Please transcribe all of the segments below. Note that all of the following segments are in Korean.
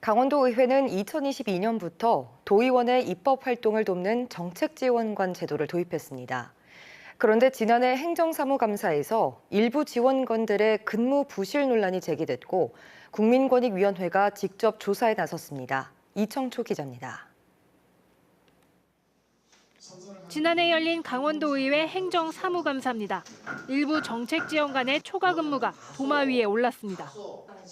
강원도의회는 2022년부터 도의원의 입법 활동을 돕는 정책지원관 제도를 도입했습니다. 그런데 지난해 행정사무감사에서 일부 지원관들의 근무 부실 논란이 제기됐고 국민권익위원회가 직접 조사에 나섰습니다. 이청초 기자입니다. 지난해 열린 강원도의회 행정사무감사입니다. 일부 정책지원관의 초과 근무가 도마 위에 올랐습니다.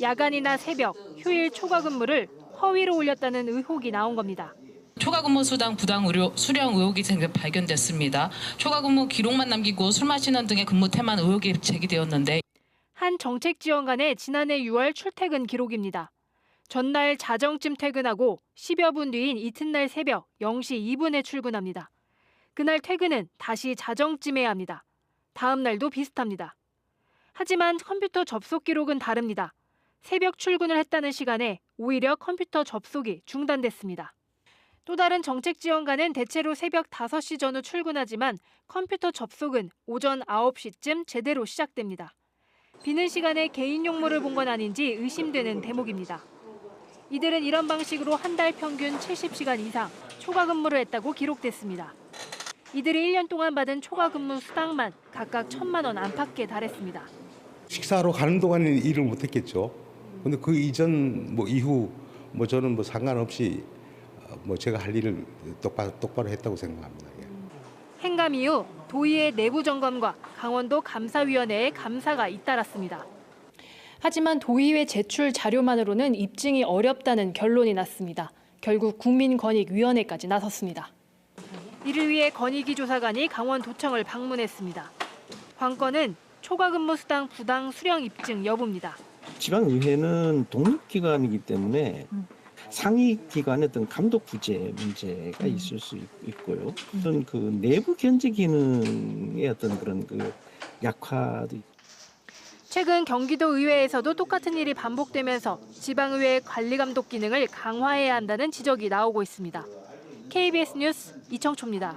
야간이나 새벽, 휴일 초과 근무를 허위로 올렸다는 의혹이 나온 겁니다. 초과근무 수당 부당 의료 수령 의혹이 발견됐습니다. 초과근무 기록만 남기고 술 마시는 등의 근무 태만 의혹이 제기되었는데 한 정책 지원관의 지난해 6월 출퇴근 기록입니다. 전날 자정쯤 퇴근하고 10여 분 뒤인 이튿날 새벽 0시 2분에 출근합니다. 그날 퇴근은 다시 자정쯤에 합니다. 다음 날도 비슷합니다. 하지만 컴퓨터 접속 기록은 다릅니다. 새벽 출근을 했다는 시간에 오히려 컴퓨터 접속이 중단됐습니다. 또 다른 정책 지원관은 대체로 새벽 5시 전후 출근하지만 컴퓨터 접속은 오전 9시쯤 제대로 시작됩니다. 비는 시간에 개인 용무를 본 건 아닌지 의심되는 대목입니다. 이들은 이런 방식으로 한 달 평균 70시간 이상 초과 근무를 했다고 기록됐습니다. 이들이 1년 동안 받은 초과 근무 수당만 각각 1천만 원 안팎에 달했습니다. 식사하러 가는 동안에는 일을 못했겠죠. 근데 그 이전 뭐 이후 뭐 저는 뭐 상관없이 어, 뭐 제가 할 일을 똑바로 똑바로 했다고 생각합니다. 예. 행감 이후 도의회 내부 점검과 강원도 감사위원회의 감사가 잇따랐습니다. 하지만 도의회 제출 자료만으로는 입증이 어렵다는 결론이 났습니다. 결국 국민권익위원회까지 나섰습니다. 이를 위해 권익위 조사관이 강원도청을 방문했습니다. 관건은 초과근무 수당 부당 수령 입증 여부입니다. 지방의회는 독립기관이기 때문에 상위 기관의 어떤 감독 부재 문제가 있을 수 있- 있고요. 어떤 그 내부 견제 기능의 어떤 그런 그 약화도 최근 경기도 의회에서도 똑같은 일이 반복되면서 지방의회 관리 감독 기능을 강화해야 한다는 지적이 나오고 있습니다. KBS 뉴스 이청초입니다.